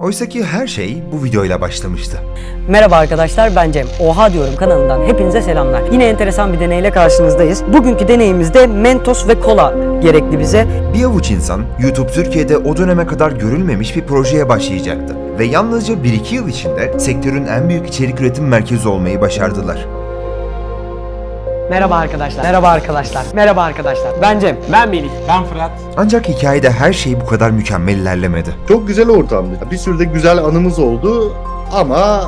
Oysaki her şey bu videoyla başlamıştı. Merhaba arkadaşlar ben Cem. Oha diyorum kanalından hepinize selamlar. Yine enteresan bir deneyle karşınızdayız. Bugünkü deneyimizde Mentos ve kola gerekli bize. Bir avuç insan YouTube Türkiye'de o döneme kadar görülmemiş bir projeye başlayacaktı. Ve yalnızca 1-2 yıl içinde sektörün en büyük içerik üretim merkezi olmayı başardılar. Merhaba arkadaşlar. Merhaba arkadaşlar. Merhaba arkadaşlar. Ben Cem. Ben Melih. Ben Fırat. Ancak hikayede her şey bu kadar mükemmel ilerlemedi. Çok güzel ortamdı. Bir sürü de güzel anımız oldu ama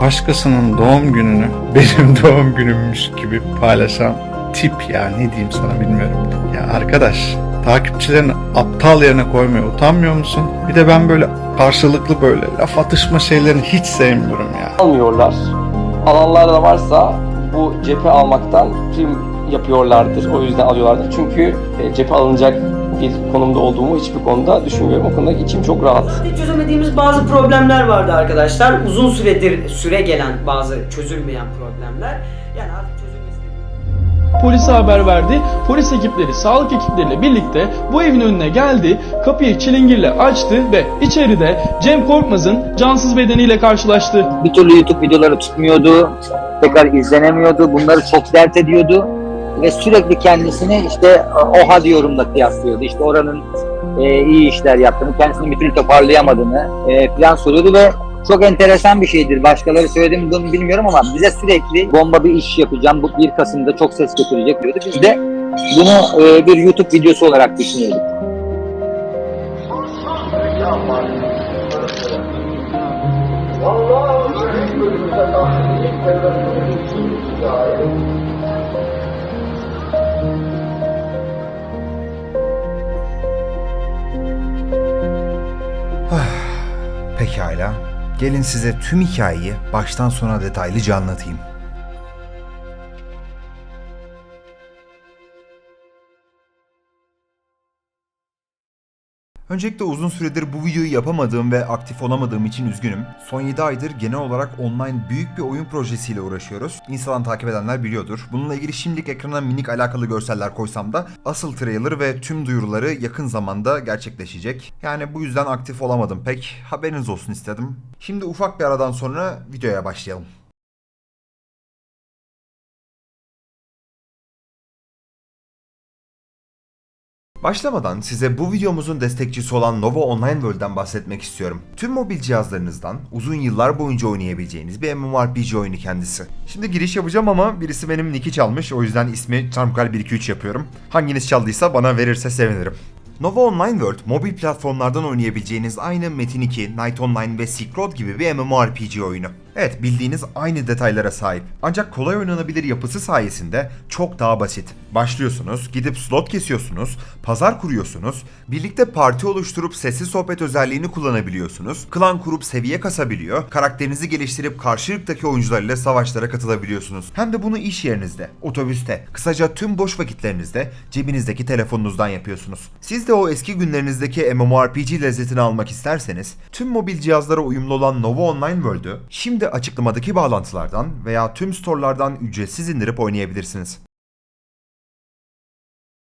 başkasının doğum gününü benim doğum günümmüş gibi paylaşan tip ya ne diyeyim sana bilmiyorum. Ya arkadaş takipçilerini aptal yerine koymaya utanmıyor musun? Bir de ben böyle karşılıklı böyle laf atışma şeylerini hiç sevmiyorum ya. Almıyorlar. Alanlar da varsa bu cephe almaktan prim yapıyorlardır. O yüzden alıyorlardır. Çünkü e, cephe alınacak bir konumda olduğumu hiçbir konuda düşünmüyorum. O konuda içim çok rahat. Hiç çözemediğimiz bazı problemler vardı arkadaşlar. Uzun süredir süre gelen bazı çözülmeyen problemler. Yani artık çözülmesi Polise haber verdi. Polis ekipleri, sağlık ekipleriyle birlikte bu evin önüne geldi. Kapıyı çilingirle açtı ve içeride Cem Korkmaz'ın cansız bedeniyle karşılaştı. bir türlü YouTube videoları tutmuyordu. Tekrar izlenemiyordu. Bunları çok dert ediyordu. Ve sürekli kendisini işte oha diyorumla kıyaslıyordu. İşte oranın e, iyi işler yaptığını, kendisini bir türlü toparlayamadığını e, falan soruyordu ve çok enteresan bir şeydir. Başkaları söyledi mi bunu bilmiyorum ama bize sürekli bomba bir iş yapacağım. Bu 1 Kasım'da çok ses götürecek diyordu. Biz de bunu e, bir YouTube videosu olarak düşünüyorduk. Pekala, gelin size tüm hikayeyi baştan sona detaylıca anlatayım. Öncelikle uzun süredir bu videoyu yapamadığım ve aktif olamadığım için üzgünüm. Son 7 aydır genel olarak online büyük bir oyun projesiyle uğraşıyoruz. Instagram takip edenler biliyordur. Bununla ilgili şimdilik ekrana minik alakalı görseller koysam da asıl trailer ve tüm duyuruları yakın zamanda gerçekleşecek. Yani bu yüzden aktif olamadım pek. Haberiniz olsun istedim. Şimdi ufak bir aradan sonra videoya başlayalım. Başlamadan size bu videomuzun destekçisi olan Nova Online World'den bahsetmek istiyorum. Tüm mobil cihazlarınızdan uzun yıllar boyunca oynayabileceğiniz bir MMORPG oyunu kendisi. Şimdi giriş yapacağım ama birisi benim nick'i çalmış o yüzden ismi Charmkal123 yapıyorum. Hanginiz çaldıysa bana verirse sevinirim. Nova Online World, mobil platformlardan oynayabileceğiniz aynı Metin 2, Night Online ve Silk Road gibi bir MMORPG oyunu. Evet, bildiğiniz aynı detaylara sahip. Ancak kolay oynanabilir yapısı sayesinde çok daha basit. Başlıyorsunuz, gidip slot kesiyorsunuz, pazar kuruyorsunuz, birlikte parti oluşturup sessiz sohbet özelliğini kullanabiliyorsunuz, klan kurup seviye kasabiliyor, karakterinizi geliştirip karşı ırktaki oyuncular ile savaşlara katılabiliyorsunuz. Hem de bunu iş yerinizde, otobüste, kısaca tüm boş vakitlerinizde cebinizdeki telefonunuzdan yapıyorsunuz. Siz de o eski günlerinizdeki MMORPG lezzetini almak isterseniz, tüm mobil cihazlara uyumlu olan Nova Online World'ü şimdi açıklamadaki bağlantılardan veya tüm storelardan ücretsiz indirip oynayabilirsiniz.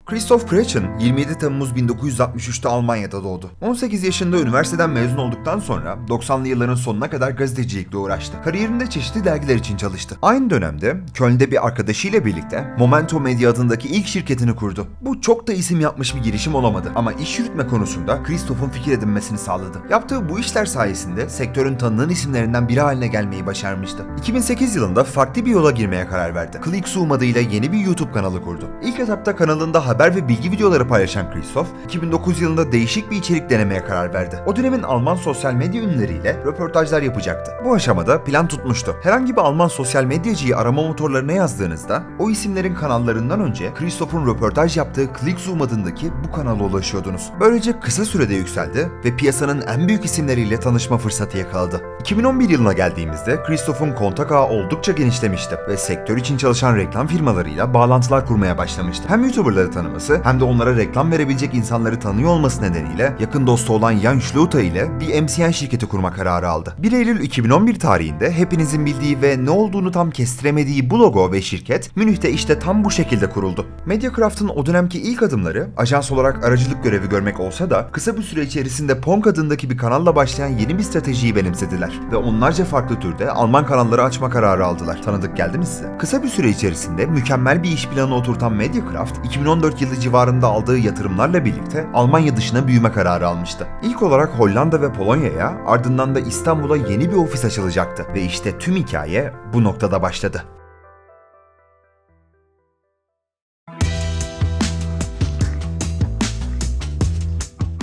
Christoph Kretschmann 27 Temmuz 1963'te Almanya'da doğdu. 18 yaşında üniversiteden mezun olduktan sonra 90'lı yılların sonuna kadar gazetecilikle uğraştı. Kariyerinde çeşitli dergiler için çalıştı. Aynı dönemde Köln'de bir arkadaşıyla birlikte Momento Media adındaki ilk şirketini kurdu. Bu çok da isim yapmış bir girişim olamadı ama iş yürütme konusunda Christoph'un fikir edinmesini sağladı. Yaptığı bu işler sayesinde sektörün tanınan isimlerinden biri haline gelmeyi başarmıştı. 2008 yılında farklı bir yola girmeye karar verdi. ClickZoom adıyla yeni bir YouTube kanalı kurdu. İlk etapta kanalında haber ve bilgi videoları paylaşan Christoph, 2009 yılında değişik bir içerik denemeye karar verdi. O dönemin Alman sosyal medya ünlüleriyle röportajlar yapacaktı. Bu aşamada plan tutmuştu. Herhangi bir Alman sosyal medyacıyı arama motorlarına yazdığınızda, o isimlerin kanallarından önce Christoph'un röportaj yaptığı ClickZoom adındaki bu kanala ulaşıyordunuz. Böylece kısa sürede yükseldi ve piyasanın en büyük isimleriyle tanışma fırsatı yakaladı. 2011 yılına geldiğimizde Christoph'un kontak ağı oldukça genişlemişti ve sektör için çalışan reklam firmalarıyla bağlantılar kurmaya başlamıştı. Hem YouTuber'ları tanıdı tanıması hem de onlara reklam verebilecek insanları tanıyor olması nedeniyle yakın dostu olan Jan Schluter ile bir MCN şirketi kurma kararı aldı. 1 Eylül 2011 tarihinde hepinizin bildiği ve ne olduğunu tam kestiremediği bu logo ve şirket Münih'te işte tam bu şekilde kuruldu. Mediacraft'ın o dönemki ilk adımları ajans olarak aracılık görevi görmek olsa da kısa bir süre içerisinde Pong adındaki bir kanalla başlayan yeni bir stratejiyi benimsediler ve onlarca farklı türde Alman kanalları açma kararı aldılar. Tanıdık geldi mi size? Kısa bir süre içerisinde mükemmel bir iş planı oturtan Mediacraft 2014 yılı civarında aldığı yatırımlarla birlikte Almanya dışına büyüme kararı almıştı. İlk olarak Hollanda ve Polonya'ya ardından da İstanbul'a yeni bir ofis açılacaktı ve işte tüm hikaye bu noktada başladı.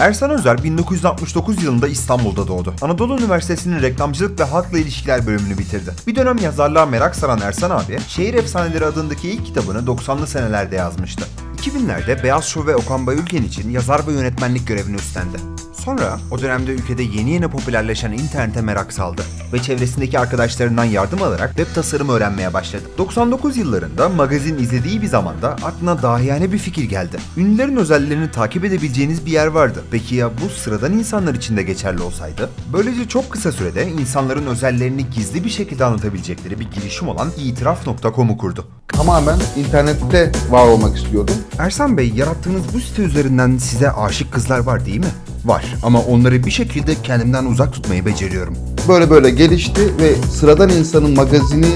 Ersan Özer 1969 yılında İstanbul'da doğdu. Anadolu Üniversitesi'nin reklamcılık ve halkla ilişkiler bölümünü bitirdi. Bir dönem yazarlığa merak saran Ersan abi, Şehir Efsaneleri adındaki ilk kitabını 90'lı senelerde yazmıştı. 2000'lerde Beyaz Şov ve Okan Bayülgen için yazar ve yönetmenlik görevini üstlendi. Sonra o dönemde ülkede yeni yeni popülerleşen internete merak saldı ve çevresindeki arkadaşlarından yardım alarak web tasarımı öğrenmeye başladı. 99 yıllarında magazin izlediği bir zamanda aklına dahiyane bir fikir geldi. Ünlülerin özelliklerini takip edebileceğiniz bir yer vardı. Peki ya bu sıradan insanlar için de geçerli olsaydı? Böylece çok kısa sürede insanların özellerini gizli bir şekilde anlatabilecekleri bir girişim olan itiraf.com'u kurdu. tamamen internette var olmak istiyordum. Ersan Bey, yarattığınız bu site üzerinden size aşık kızlar var değil mi? Var ama onları bir şekilde kendimden uzak tutmayı beceriyorum. Böyle böyle gelişti ve sıradan insanın magazini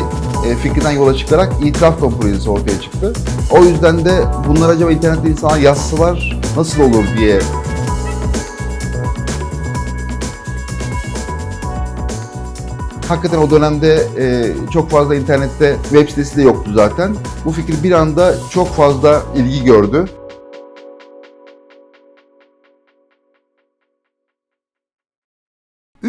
e, fikrinden yola çıkarak itiraf projesi ortaya çıktı. O yüzden de bunlar acaba internette insanlar yazsalar nasıl olur diye Hakikaten o dönemde e, çok fazla internette web sitesi de yoktu zaten. Bu fikir bir anda çok fazla ilgi gördü.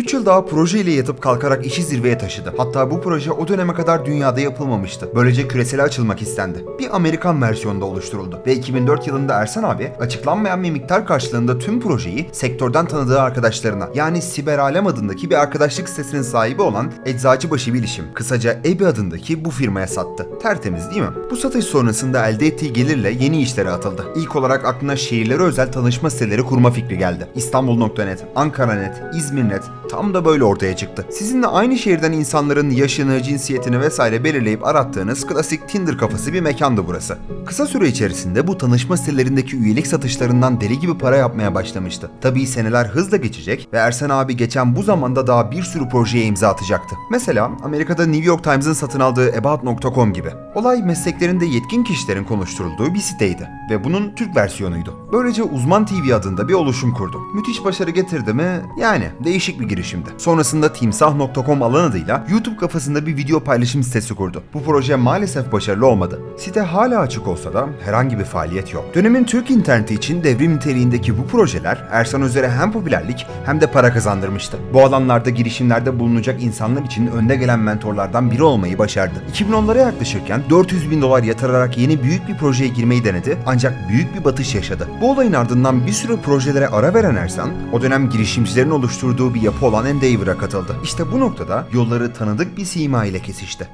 3 yıl daha projeyle yatıp kalkarak işi zirveye taşıdı. Hatta bu proje o döneme kadar dünyada yapılmamıştı. Böylece küresele açılmak istendi. Bir Amerikan versiyonda oluşturuldu. Ve 2004 yılında Ersan abi açıklanmayan bir miktar karşılığında tüm projeyi sektörden tanıdığı arkadaşlarına yani Siber Alem adındaki bir arkadaşlık sitesinin sahibi olan Eczacıbaşı Bilişim, kısaca EBI adındaki bu firmaya sattı. Tertemiz değil mi? Bu satış sonrasında elde ettiği gelirle yeni işlere atıldı. İlk olarak aklına şehirlere özel tanışma siteleri kurma fikri geldi. İstanbul.net, Ankara.net, İzmir.net tam da böyle ortaya çıktı. Sizinle aynı şehirden insanların yaşını, cinsiyetini vesaire belirleyip arattığınız klasik Tinder kafası bir mekandı burası. Kısa süre içerisinde bu tanışma sitelerindeki üyelik satışlarından deli gibi para yapmaya başlamıştı. Tabii seneler hızla geçecek ve Ersen abi geçen bu zamanda daha bir sürü projeye imza atacaktı. Mesela Amerika'da New York Times'ın satın aldığı About.com gibi. Olay mesleklerinde yetkin kişilerin konuşturulduğu bir siteydi ve bunun Türk versiyonuydu. Böylece Uzman TV adında bir oluşum kurdu. Müthiş başarı getirdi mi? Yani değişik bir girişimdi. Sonrasında timsah.com alan adıyla YouTube kafasında bir video paylaşım sitesi kurdu. Bu proje maalesef başarılı olmadı. Site hala açık olsa da herhangi bir faaliyet yok. Dönemin Türk interneti için devrim niteliğindeki bu projeler Ersan Özer'e hem popülerlik hem de para kazandırmıştı. Bu alanlarda girişimlerde bulunacak insanlar için önde gelen mentorlardan biri olmayı başardı. 2010'lara yaklaşırken 400 bin dolar yatırarak yeni büyük bir projeye girmeyi denedi ancak büyük bir batış yaşadı. Bu olayın ardından bir sürü projelere ara veren Ersan, o dönem girişimcilerin oluşturduğu bir yapı olan Endeavor'a katıldı. İşte bu noktada yolları tanıdık bir sima ile kesişti.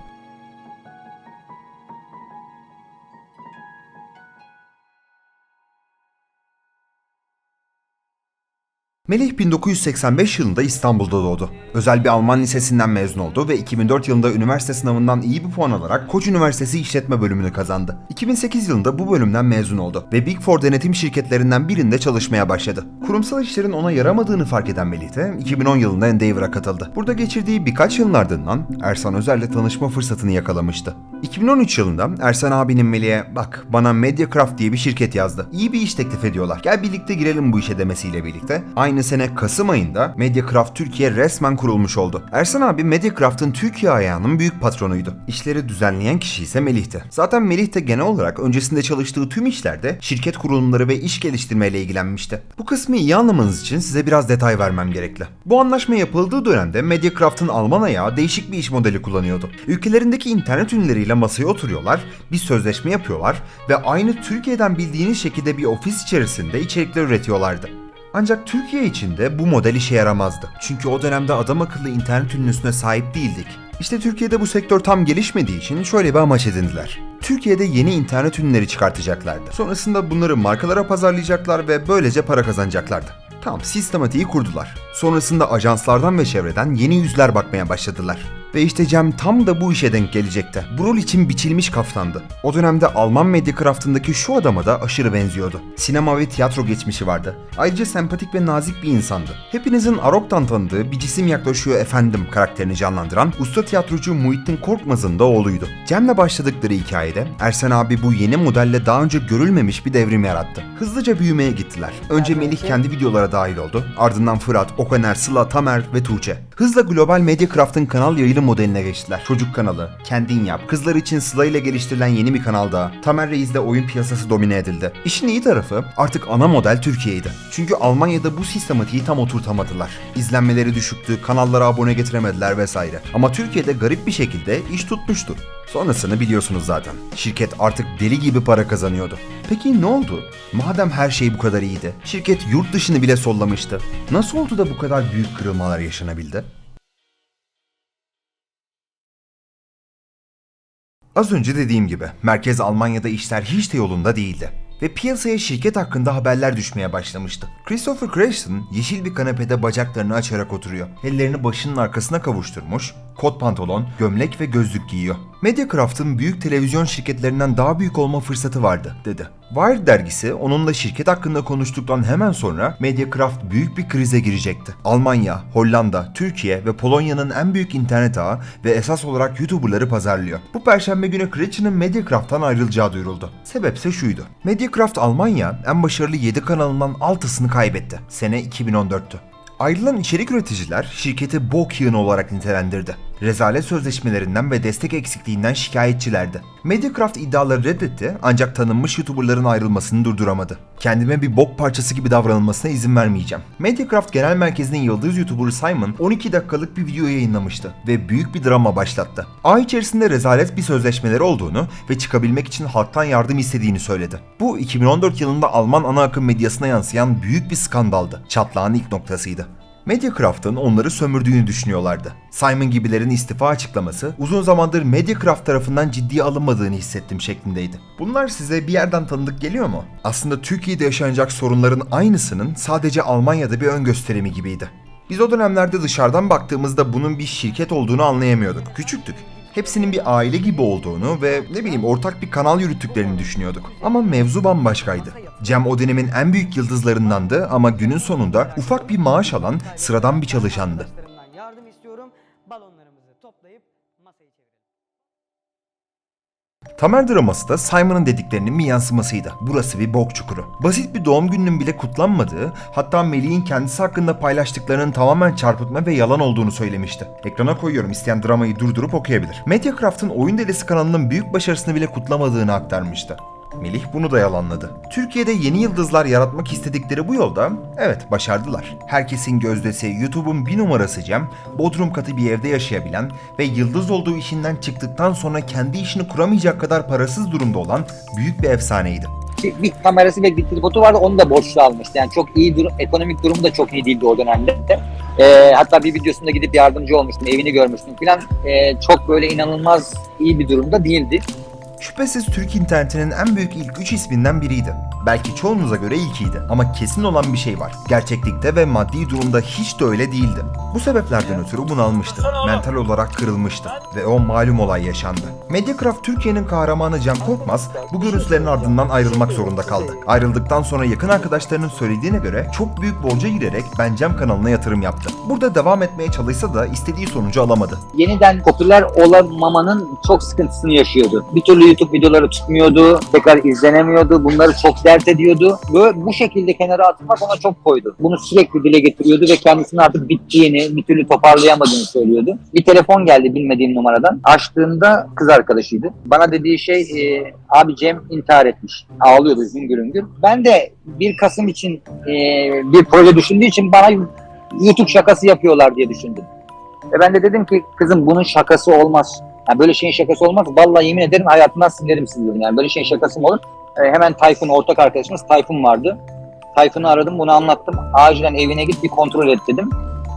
Melih 1985 yılında İstanbul'da doğdu. Özel bir Alman lisesinden mezun oldu ve 2004 yılında üniversite sınavından iyi bir puan alarak Koç Üniversitesi İşletme bölümünü kazandı. 2008 yılında bu bölümden mezun oldu ve Big Four denetim şirketlerinden birinde çalışmaya başladı. Kurumsal işlerin ona yaramadığını fark eden Melih de 2010 yılında Endeavor'a katıldı. Burada geçirdiği birkaç yılın ardından Ersan Özer'le tanışma fırsatını yakalamıştı. 2013 yılında Ersan abinin Melih'e bak bana Mediacraft diye bir şirket yazdı. İyi bir iş teklif ediyorlar. Gel birlikte girelim bu işe demesiyle birlikte aynı sene Kasım ayında Mediacraft Türkiye resmen kurulmuş oldu. Ersan abi Mediacraft'ın Türkiye ayağının büyük patronuydu. İşleri düzenleyen kişi ise Melih'ti. Zaten Melih de genel olarak öncesinde çalıştığı tüm işlerde şirket kurulumları ve iş geliştirmeyle ilgilenmişti. Bu kısmı iyi anlamanız için size biraz detay vermem gerekli. Bu anlaşma yapıldığı dönemde Mediacraft'ın Alman ayağı değişik bir iş modeli kullanıyordu. Ülkelerindeki internet ünlüleriyle masaya oturuyorlar, bir sözleşme yapıyorlar ve aynı Türkiye'den bildiğiniz şekilde bir ofis içerisinde içerikler üretiyorlardı. Ancak Türkiye için de bu model işe yaramazdı. Çünkü o dönemde adam akıllı internet ünlüsüne sahip değildik. İşte Türkiye'de bu sektör tam gelişmediği için şöyle bir amaç edindiler. Türkiye'de yeni internet ürünleri çıkartacaklardı. Sonrasında bunları markalara pazarlayacaklar ve böylece para kazanacaklardı. Tamam sistematiği kurdular. Sonrasında ajanslardan ve çevreden yeni yüzler bakmaya başladılar. Ve işte Cem tam da bu işe denk gelecekti. Bu rol için biçilmiş kaftandı. O dönemde Alman Mediacraft'ındaki şu adama da aşırı benziyordu. Sinema ve tiyatro geçmişi vardı. Ayrıca sempatik ve nazik bir insandı. Hepinizin Arok'tan tanıdığı bir cisim yaklaşıyor efendim karakterini canlandıran usta tiyatrocu Muhittin Korkmaz'ın da oğluydu. Cem'le başladıkları hikayede Ersen abi bu yeni modelle daha önce görülmemiş bir devrim yarattı. Hızlıca büyümeye gittiler. Önce Melih kendi videolara dahil oldu. Ardından Fırat, Okaner, Sıla, Tamer ve Tuğçe. Hızla Global Mediacraft'ın kanal yayını modeline geçtiler. Çocuk kanalı, kendin yap, kızlar için Sıla ile geliştirilen yeni bir kanal daha. Tamer Reis'de oyun piyasası domine edildi. İşin iyi tarafı artık ana model Türkiye'ydi. Çünkü Almanya'da bu sistematiği tam oturtamadılar. İzlenmeleri düşüktü, kanallara abone getiremediler vesaire. Ama Türkiye'de garip bir şekilde iş tutmuştu. Sonrasını biliyorsunuz zaten. Şirket artık deli gibi para kazanıyordu. Peki ne oldu? Madem her şey bu kadar iyiydi, şirket yurt dışını bile sollamıştı. Nasıl oldu da bu kadar büyük kırılmalar yaşanabildi? Az önce dediğim gibi merkez Almanya'da işler hiç de yolunda değildi ve piyasaya şirket hakkında haberler düşmeye başlamıştı. Christopher Crashton yeşil bir kanepede bacaklarını açarak oturuyor. Ellerini başının arkasına kavuşturmuş, kot pantolon, gömlek ve gözlük giyiyor. Mediacraft'ın büyük televizyon şirketlerinden daha büyük olma fırsatı vardı, dedi. Wired dergisi onunla şirket hakkında konuştuktan hemen sonra Mediacraft büyük bir krize girecekti. Almanya, Hollanda, Türkiye ve Polonya'nın en büyük internet ağı ve esas olarak YouTuber'ları pazarlıyor. Bu perşembe günü Kretsch'in Mediacraft'tan ayrılacağı duyuruldu. Sebepse şuydu. Mediacraft Almanya en başarılı 7 kanalından 6'sını kaybetti. Sene 2014'tü. Ayrılan içerik üreticiler şirketi bok yığını olarak nitelendirdi. Rezalet sözleşmelerinden ve destek eksikliğinden şikayetçilerdi. Mediacraft iddiaları reddetti ancak tanınmış YouTuber'ların ayrılmasını durduramadı. Kendime bir bok parçası gibi davranılmasına izin vermeyeceğim. Mediacraft Genel Merkezi'nin yıldız YouTuber'ı Simon 12 dakikalık bir video yayınlamıştı ve büyük bir drama başlattı. Ay içerisinde rezalet bir sözleşmeleri olduğunu ve çıkabilmek için halktan yardım istediğini söyledi. Bu 2014 yılında Alman ana akım medyasına yansıyan büyük bir skandaldı. Çatlağın ilk noktasıydı. Mediacraft'ın onları sömürdüğünü düşünüyorlardı. Simon gibilerin istifa açıklaması uzun zamandır Mediacraft tarafından ciddiye alınmadığını hissettim şeklindeydi. Bunlar size bir yerden tanıdık geliyor mu? Aslında Türkiye'de yaşanacak sorunların aynısının sadece Almanya'da bir ön gösterimi gibiydi. Biz o dönemlerde dışarıdan baktığımızda bunun bir şirket olduğunu anlayamıyorduk. Küçüktük. Hepsinin bir aile gibi olduğunu ve ne bileyim ortak bir kanal yürüttüklerini düşünüyorduk. Ama mevzu bambaşkaydı. Cem o dönemin en büyük yıldızlarındandı ama günün sonunda ufak bir maaş alan sıradan bir çalışandı. Tamer draması da Simon'ın dediklerinin bir yansımasıydı. Burası bir bok çukuru. Basit bir doğum gününün bile kutlanmadığı, hatta Melih'in kendisi hakkında paylaştıklarının tamamen çarpıtma ve yalan olduğunu söylemişti. Ekrana koyuyorum isteyen dramayı durdurup okuyabilir. Mediacraft'ın Oyun Delisi kanalının büyük başarısını bile kutlamadığını aktarmıştı. Melih bunu da yalanladı. Türkiye'de yeni yıldızlar yaratmak istedikleri bu yolda evet başardılar. Herkesin gözdesi YouTube'un bir numarası Cem, Bodrum katı bir evde yaşayabilen ve yıldız olduğu işinden çıktıktan sonra kendi işini kuramayacak kadar parasız durumda olan büyük bir efsaneydi. Bir, kamerası ve bir tripodu vardı onu da borçlu almıştı. Yani çok iyi durum, ekonomik durumu da çok iyi değildi o dönemde. Ee, hatta bir videosunda gidip yardımcı olmuştum, evini görmüştüm falan. Ee, çok böyle inanılmaz iyi bir durumda değildi. Şüphesiz Türk internetinin en büyük ilk 3 isminden biriydi. Belki çoğunuza göre ilkiydi ama kesin olan bir şey var. Gerçeklikte ve maddi durumda hiç de öyle değildi. Bu sebeplerden ötürü bunalmıştı. Mental olarak kırılmıştı. Ve o malum olay yaşandı. Mediacraft Türkiye'nin kahramanı Cem Korkmaz bu görüntülerin ardından ayrılmak zorunda kaldı. Ayrıldıktan sonra yakın arkadaşlarının söylediğine göre çok büyük borca girerek Ben Cem kanalına yatırım yaptı. Burada devam etmeye çalışsa da istediği sonucu alamadı. Yeniden popüler olamamanın çok sıkıntısını yaşıyordu. Bir türlü YouTube videoları tutmuyordu, tekrar izlenemiyordu, bunları çok dert ediyordu. Böyle bu şekilde kenara atmak ona çok koydu. Bunu sürekli dile getiriyordu ve kendisinin artık bittiğini, bir türlü toparlayamadığını söylüyordu. Bir telefon geldi bilmediğim numaradan. Açtığımda kız arkadaşıydı. Bana dediği şey, e, abi Cem intihar etmiş. Ağlıyordu hüngür hüngür. Ben de 1 Kasım için e, bir proje düşündüğü için bana YouTube şakası yapıyorlar diye düşündüm. Ve ben de dedim ki kızım bunun şakası olmaz. Yani böyle şeyin şakası olmaz. Vallahi yemin ederim hayatımdan silerim sizi. Yani böyle şeyin şakası mı olur? Ee, hemen Tayfun ortak arkadaşımız Tayfun vardı. Tayfun'u aradım bunu anlattım. Acilen evine git bir kontrol et dedim.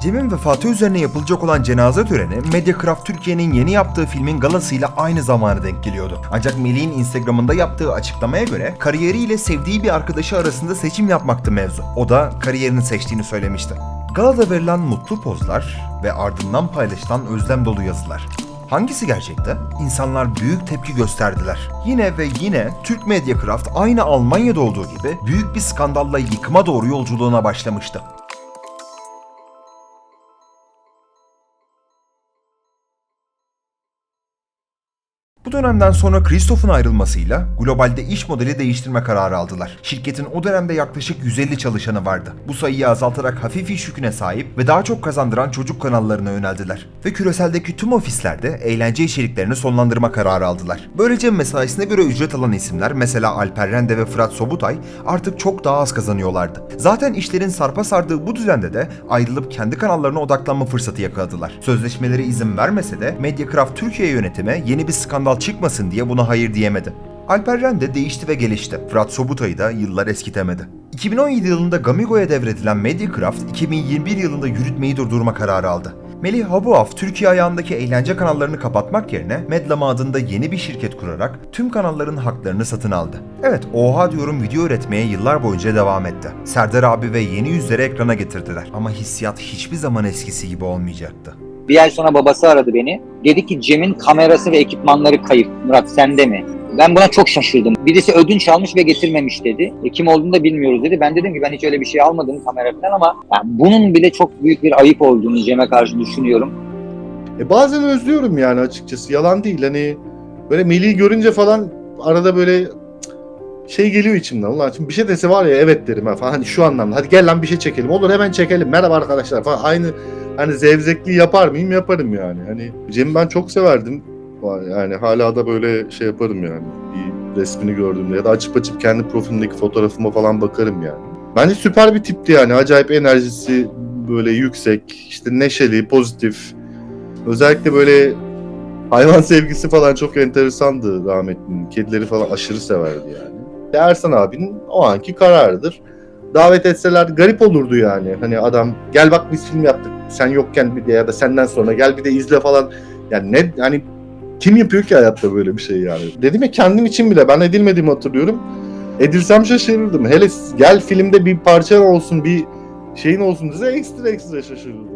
Cem'in vefatı üzerine yapılacak olan cenaze töreni Mediacraft Türkiye'nin yeni yaptığı filmin galasıyla aynı zamana denk geliyordu. Ancak Melih'in Instagram'ında yaptığı açıklamaya göre kariyeriyle sevdiği bir arkadaşı arasında seçim yapmaktı mevzu. O da kariyerini seçtiğini söylemişti. Galada verilen mutlu pozlar ve ardından paylaşılan özlem dolu yazılar. Hangisi gerçekte? İnsanlar büyük tepki gösterdiler. Yine ve yine Türk Mediacraft aynı Almanya'da olduğu gibi büyük bir skandalla yıkıma doğru yolculuğuna başlamıştı. Bu dönemden sonra Christoph'un ayrılmasıyla globalde iş modeli değiştirme kararı aldılar. Şirketin o dönemde yaklaşık 150 çalışanı vardı. Bu sayıyı azaltarak hafif iş yüküne sahip ve daha çok kazandıran çocuk kanallarına yöneldiler. Ve küreseldeki tüm ofislerde eğlence içeriklerini sonlandırma kararı aldılar. Böylece mesaisine göre ücret alan isimler mesela Alper Rende ve Fırat Sobutay artık çok daha az kazanıyorlardı. Zaten işlerin sarpa sardığı bu düzende de ayrılıp kendi kanallarına odaklanma fırsatı yakaladılar. Sözleşmeleri izin vermese de Mediacraft Türkiye yönetimi yeni bir skandal çıkmasın diye buna hayır diyemedi. Alper Ren de değişti ve gelişti. Fırat Sobutay'ı da yıllar eskitemedi. 2017 yılında Gamigo'ya devredilen Mediacraft, 2021 yılında yürütmeyi durdurma kararı aldı. Melih Habuaf, Türkiye ayağındaki eğlence kanallarını kapatmak yerine Medlama adında yeni bir şirket kurarak tüm kanalların haklarını satın aldı. Evet, Oha diyorum video üretmeye yıllar boyunca devam etti. Serdar abi ve yeni yüzleri ekrana getirdiler. Ama hissiyat hiçbir zaman eskisi gibi olmayacaktı. Bir ay sonra babası aradı beni. Dedi ki Cem'in kamerası ve ekipmanları kayıp. Murat sende mi? Ben buna çok şaşırdım. Birisi ödünç almış ve getirmemiş dedi. E, kim olduğunu da bilmiyoruz dedi. Ben dedim ki ben hiç öyle bir şey almadım kamera falan ama yani bunun bile çok büyük bir ayıp olduğunu Cem'e karşı düşünüyorum. E bazen özlüyorum yani açıkçası. Yalan değil. Hani böyle Melih'i görünce falan arada böyle şey geliyor içimden. Ulan şimdi bir şey dese var ya evet derim ha falan. Hani şu anlamda. Hadi gel lan bir şey çekelim. Olur hemen çekelim. Merhaba arkadaşlar falan. Aynı hani zevzekliği yapar mıyım? Yaparım yani. Hani Cem'i ben çok severdim. Yani hala da böyle şey yaparım yani. Bir resmini gördüğümde ya da açıp açıp kendi profilimdeki fotoğrafıma falan bakarım yani. Bence süper bir tipti yani. Acayip enerjisi böyle yüksek, işte neşeli, pozitif. Özellikle böyle hayvan sevgisi falan çok enteresandı rahmetlinin. Kedileri falan aşırı severdi yani. Ersan abinin o anki kararıdır. Davet etseler garip olurdu yani. Hani adam gel bak biz film yaptık sen yokken bir de ya da senden sonra gel bir de izle falan. Yani ne hani kim yapıyor ki hayatta böyle bir şey yani. Dedim ya kendim için bile ben edilmediğimi hatırlıyorum. Edilsem şaşırırdım. Hele gel filmde bir parçan olsun bir şeyin olsun dese ekstra ekstra şaşırırdım.